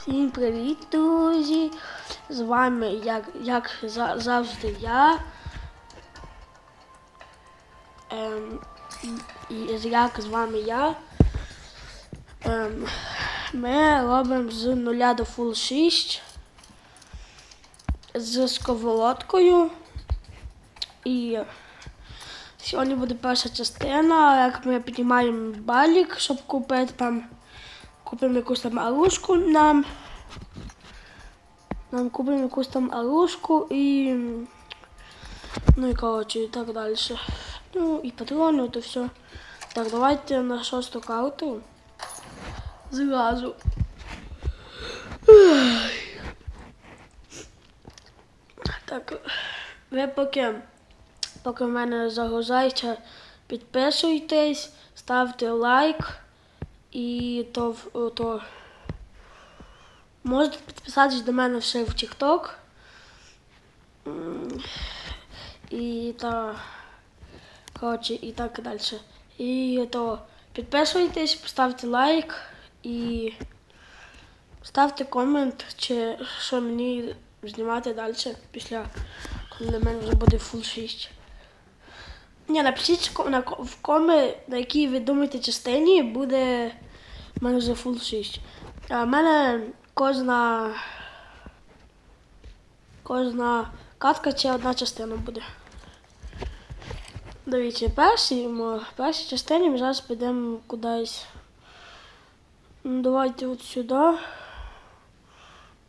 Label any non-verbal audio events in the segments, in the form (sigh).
Всім привіт, друзі! З вами, як, як за- завжди, я. Ем, і, як з вами я. Ем, ми робимо з нуля до фул 6 з сковородкою. І сьогодні буде перша частина, як ми піднімаємо балік, щоб купити там. Купимо якусь там арушку нам. Нам купимо якусь там арушку і. Ну і коротше, і так далі. Ну і патрони, то все. Так, давайте на шосту карту. Зразу. Так, ви поки, поки в мене загружається, підписуйтесь, ставте лайк. І то, то можете підписатись до мене ще в TikTok. І та коротше, і так і далі. І то підписуйтесь, поставте лайк і ставте комент, чи що мені знімати далі після коли в мене вже буде full 6. Ні, напишіть в коми, на якій ви думаєте частині буде в мене вже full 6. А в мене кожна. Кожна катка чи одна частина буде. Дивіться, перші, першій частині ми зараз підемо кудись. Ну, давайте от сюди.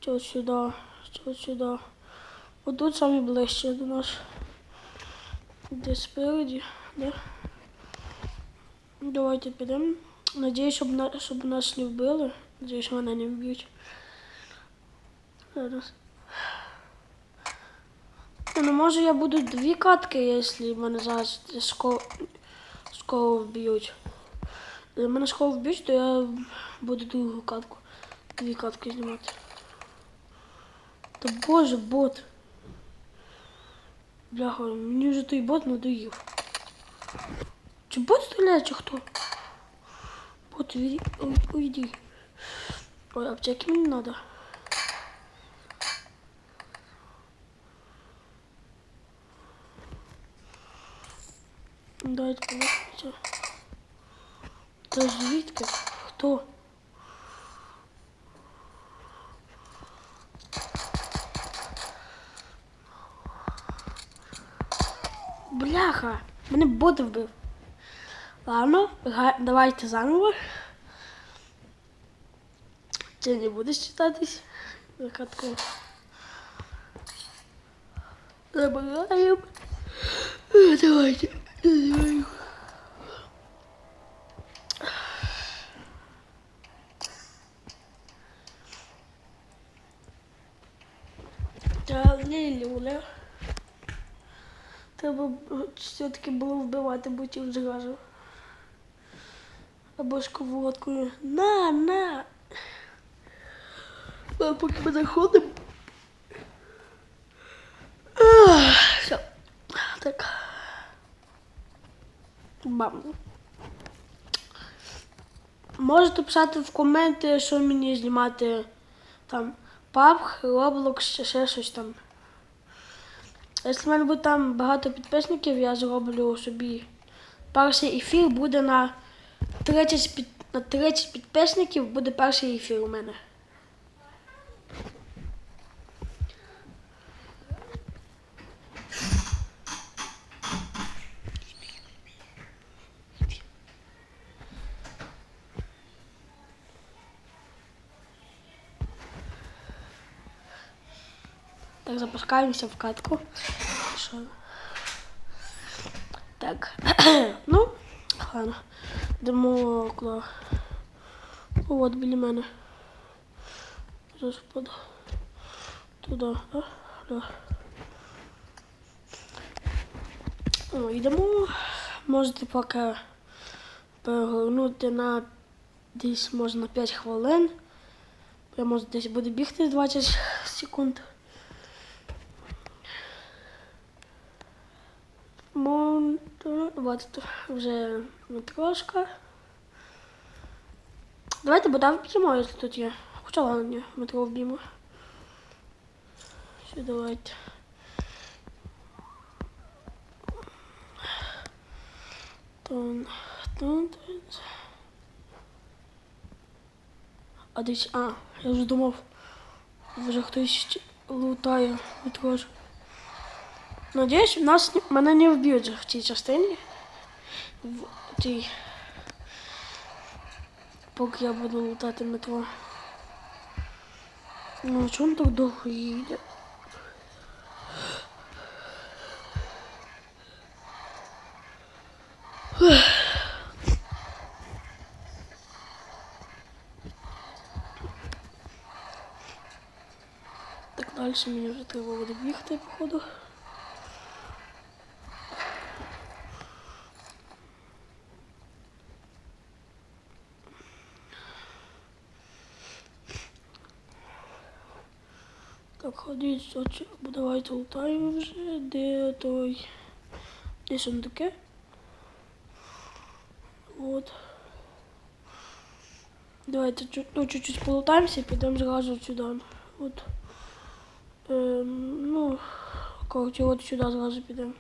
От сюди, от сюди. От тут самі ближче до нас. Десь спереді, да? Давайте підемо. Надіюсь, щоб, на, щоб нас не вбили. Надіюсь, що мене не вб'ють. Зараз. Ну, може я буду дві катки, якщо мене зараз скоро вб'ють. Якщо мене скоро вб'ють, то я буду другу катку. Дві катки знімати. Та боже, бот. Бляха, мені вже той бот надоїв. Чи бот стріляє, чи хто? Бот, уйди. ой, аптеки мені надо. Дайте подивитися. Це звідки? Хто? Бляха, мене бот вбив. Ладно, га- давайте заново. Це не буде считатись. Закатку. Забираємо. Е, Давайте. Забираємо. Та лілюля. Треба б- все-таки було вбивати ботів зразу. Або шководкою. На, на. А поки ми заходимо. Все. Так. Бам. Можете писати в коменти, що мені знімати там PUBG, Roblox, ще щось там. Якщо в мене буде там багато підписників, я зроблю собі перший ефір буде на 30, під- на 30 підписників буде перший ефір у мене. Так, запускаємося в катку. Що? Так. (clears throat) ну, ладно. Йдемо около. От біля мене. Зараз впаду. Туди, да? Да. О, йдемо. Можете поки перегорнути на десь може на 5 хвилин. Може десь буде бігти 20 секунд. Монту. Вот вже трошка. Давайте бодай вб'ємо, якщо тут є. Хоча ладно, метро вб'ємо. Все, давайте. Тон, тон, тон. А десь, а, я вже думав, вже хтось лутає метро. Надіюсь, нас мене не вб'ють в цій частині. В цій. Поки я буду лутати метро. Ну, чому так довго їде? Так далі мені вже треба буде бігти, походу. Так, ходіть, давайте лутаємо вже, де той. Де сундуки. От. Давайте ну, чуть-чуть полутаємося і підемо зразу сюди. От. Ем, ну, короче, от сюди зразу підемо.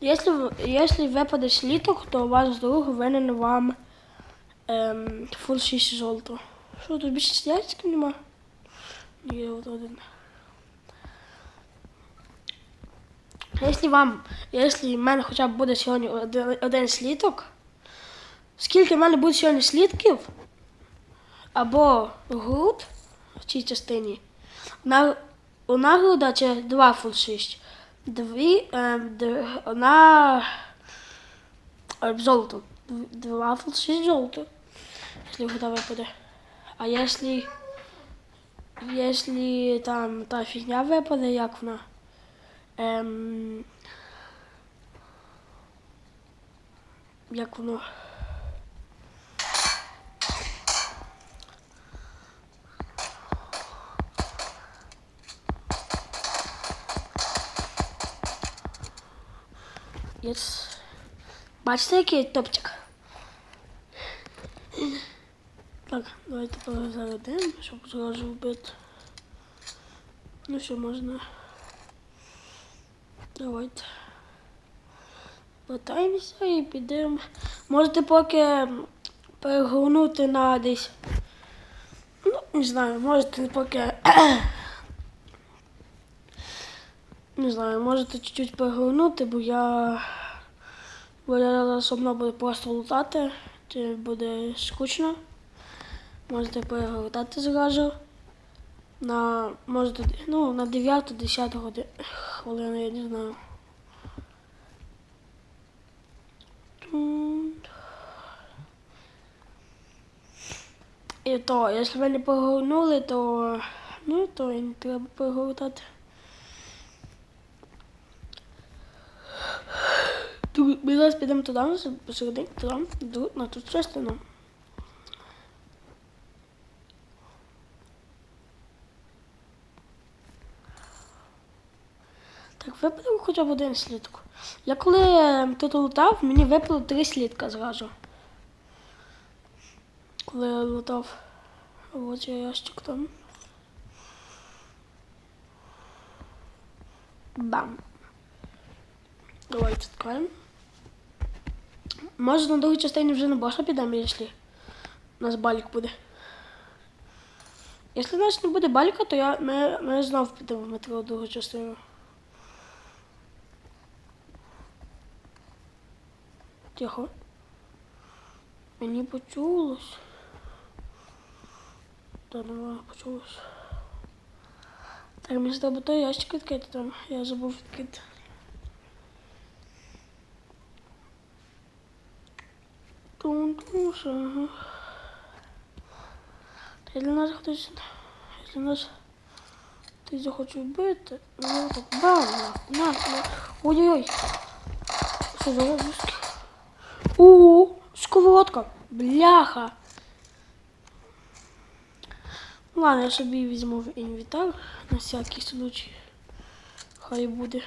Якщо, якщо випаде сліток, то ваш друг винен вам ем, фул 6 золото. Що, тут більше стяцьків нема? Є от один. Якщо вам, якщо в мене хоча б буде сьогодні один, один слідок, скільки в мене буде сьогодні слідків, або груд в цій частині, на, у нагруда чи два фул 6, дві, е, одна е, золото, Дв- два фул 6 золото, якщо груда випаде. А якщо Если там та фігня випаде, як вона. Ем, як воно. Єс. Бачите, який топчик? Так, давайте перезарядимо, щоб зразу вбити. Ну що, можна. Давайте. Латаємося і підемо. Можете поки перегорнути на десь. Ну, не знаю, можете поки. (clears throat) Не знаю, можете чуть-чуть перегорнути, бо я. Бо я зараз буду просто лутати, це буде скучно. Можете перегортати зразу. На, можете, ну, на 9-10 годину хвилину, я не знаю. І то, якщо ви не погорнули, то ну то і не треба перегортати. Ми зараз підемо туди, посередині, туди, на ту частину. Так, випадав хоча б один слідок. Я коли е, тут лутав, мені випало три слідка зразу. Коли я лутав. Ось ящик там. Бам. Давайте відкриємо. Може на другій частині вже на боса підемо, якщо у нас балік буде. Якщо у нас не буде баліка, то я, ми, ми знов підемо в метро другу частину. Тихо. Мені почулось. Та нема почулось. Так, мені треба той ящик відкрити там. Я забув відкрити. Тун-тун-ша. Та Якщо нас хтось. Якщо нас хтось захоче вбити, ну так бам, на, на. Ой-ой-ой. Що за випуски? О, сковородка. Бляха. Ладно, я собі візьму в інвентар на всякий случай. Хай буде.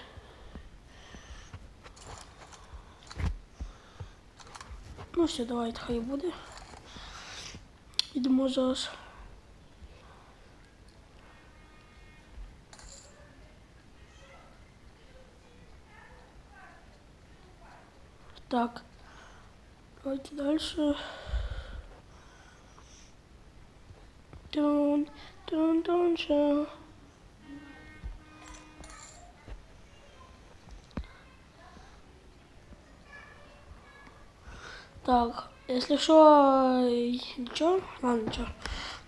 Ну все, давайте хай буде. Йдемо зараз. Так. Давайте дальше. Дун, дун, дун, ча. Так, если что, ничего, ладно, ничего.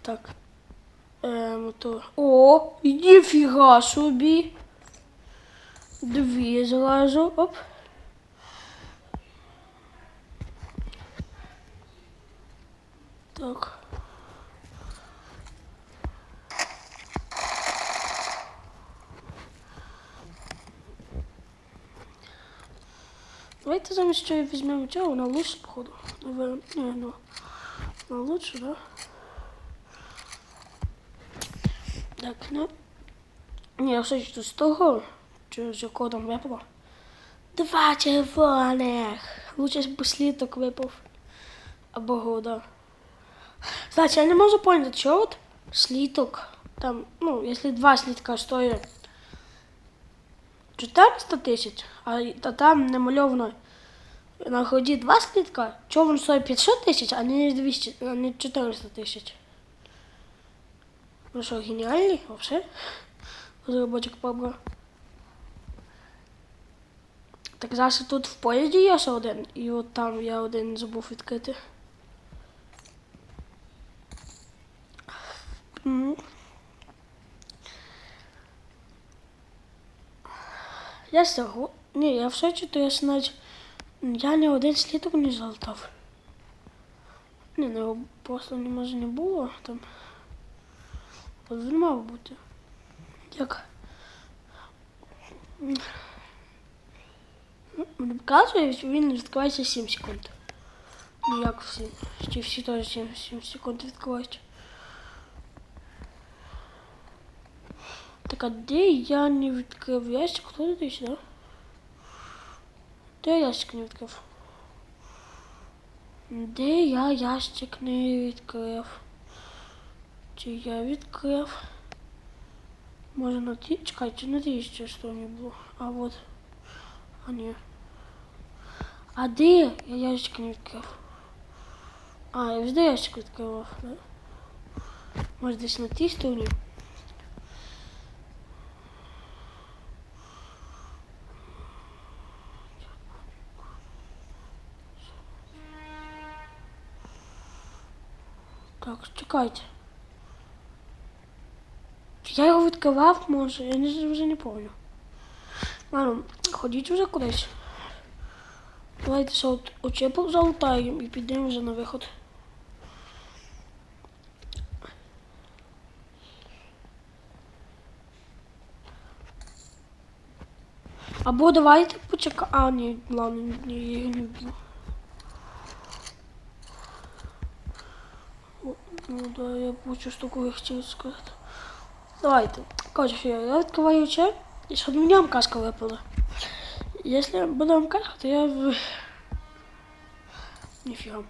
Так, ем, то... О, ніфіга собі. Дві зразу, оп. Так. Давайте замість чого візьмемо цього, вона лучше, походу. Наверно, не, ну, вона лучше, да? Так, ну. Ні, все ж тут з того, чи з якого там випало. Два червоних. Лучше б сліток випав. Або года. Кстати, я не можу поняти, чого от сліток, там, ну, якщо два слітка стоять 400 тисяч, а та там намальовано на ході два слітка, чого він стоїть 500 тисяч, а не 200, а не 400 тисяч. Ну що, геніальний вообще? Розробочик Пабга. Так зараз тут в поїзді є ще один, і от там я один забув відкрити. Я сього. Ні, я все читаю, я значить, я не один слідок не залатав. Ні, ну його просто не може не було там. От він мав бути. Як? Що він відкривається 7 секунд. Ну як всі? Чи всі теж 7, 7 секунд відкривають. Так, а де я не відкрив ящик? Хто тут да? Де я ящик не відкрив? Де я ящик не відкрив? Чи я відкрив? Може на ті... Чекай, чи на ті ще що було? А вот. А ні. А де я ящик не відкрив? А, я везде ящик відкривав, да? Може десь на тій стороні? Так, чекайте. Я його відкривав, може, я не, вже не пам'ятаю. Ладно, ходіть вже кудись. Давайте ще от очепок залутаємо і підемо вже на виход. Або давайте почекаємо. А, ні, ладно, ні, я не вб'ю. О, Ну да, я бучу штуку я хотів сказати. Давайте. Короче, я відкриваю чек, і щоб мені амказка випала. Якщо буде амказка, то я в... Ніфіга.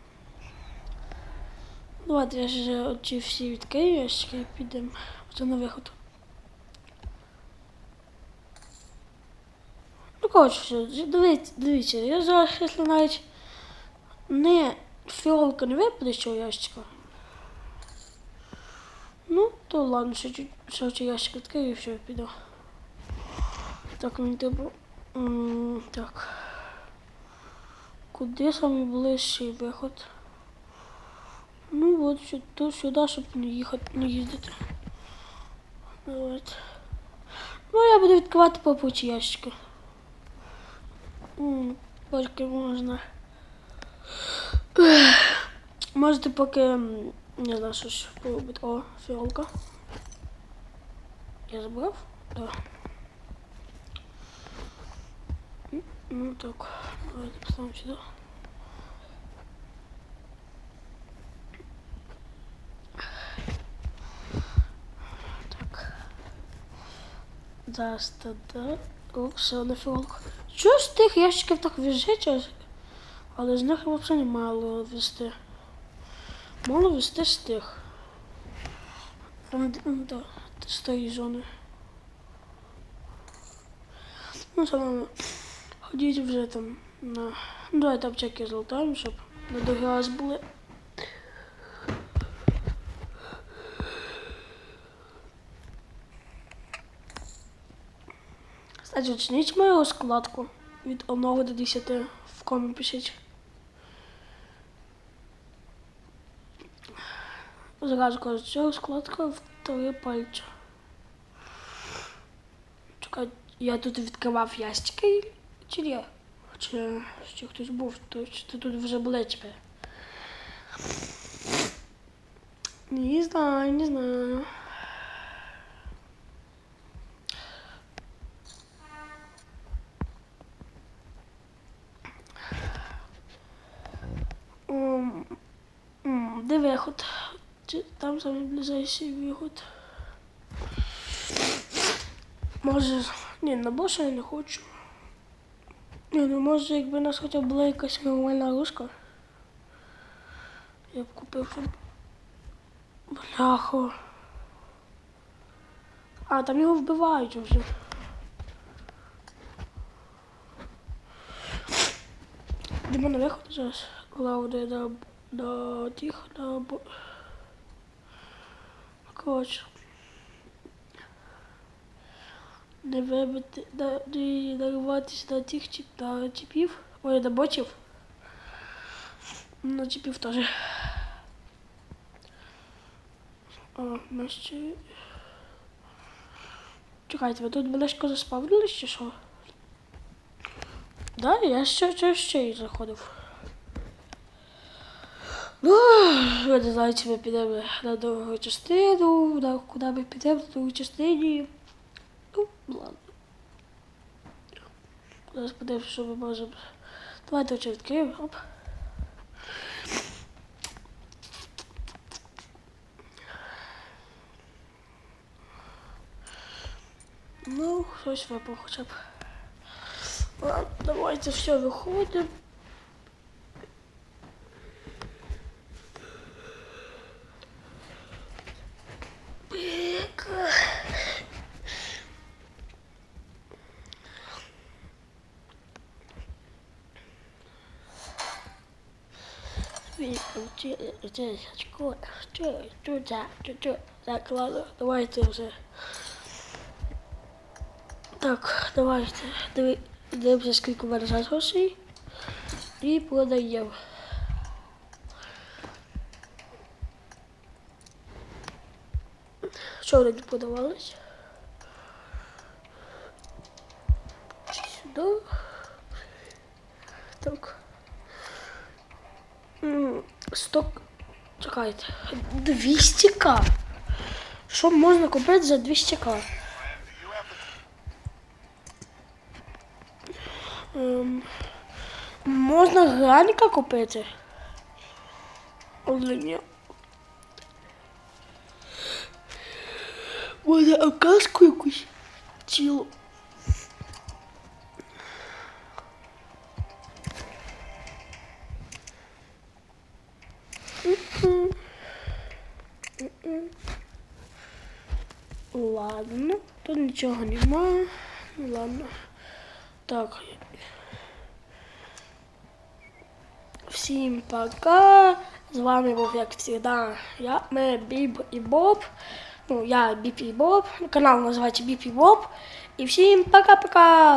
Давайте я ж ці всі відкрию, ящики і підемо на виход. Ну, коротше, дивіться, дивіться, я зараз, якщо навіть не фіолка не випаде з цього ящика, Ну, то ладно, ще чуть ящик відкрию і все, піду. Так, мені треба. Так. Куди самий ближчий виход? Ну от сю- тут сюди, щоб не їхати, не їздити. Давайте. Ну, я буду відкривати попучі ящики. Поки можна. Можете поки не знаю, що ж поробити. О, фіолка. Я забрав? Да. Ну так, давайте поставимо сюди. Так. Зараз тоді. О, все, на фіолку. Чого з тих ящиків так віжить? Але з них взагалі немає вести. Мало вести з тих. Там, ну, да, з тої зони. Ну, саме ходіть вже там на. Ну, давайте аптеки золотаємо, щоб на другий раз були. Кстати, оцініть мою розкладку від 1 до 10 в комі пишіть. Зразу кажу, ця розкладка в три пальця. Чекай, я тут відкривав ящики чи ні? Чи ще хтось був, то чи тут вже були тепер? Не знаю, не знаю. М, м, Де виход? Там самий ближайший виход? Може, ні, на боса я не хочу. Ні, ну може, якби нас хоча була якась нормальна рушка. Я б купив. Бляхо. А, там його вбивають вже. Йдемо на виход зараз. Главне до, до тих, до... Коротше. Не вибити, не нарватися на тих чіп, на чіпів. Ой, на ботів. На чіпів теж. О, ми ще... Чекайте, ви тут близько заспавнились чи що? Да, я ще через ще й заходив. Ну, я не знаю, чи ми підемо на другу частину, на куди ми підемо на другу частині. Ну, ладно. Зараз подивимося, що ми можемо. Давайте очі відкриємо. Оп. Ну, щось випав хоча б. Ладно, давайте все виходимо. Так, ладно, давайте вже. Так, давайте. Диви- Дивимося, скільки в мене зараз грошей. Сток. Чекайте. 200к. Що можна купити за 200к? Ем, можна граніка купити? Але ні. Може обказку якусь цілу. Нічого нема. Ну, Ладно. Так. Всім пока. З вами був, як завжди, я, ми Біб і Боб. Ну, я Біб і Боб. Канал називається Біб і Боб. І всім пока-пока.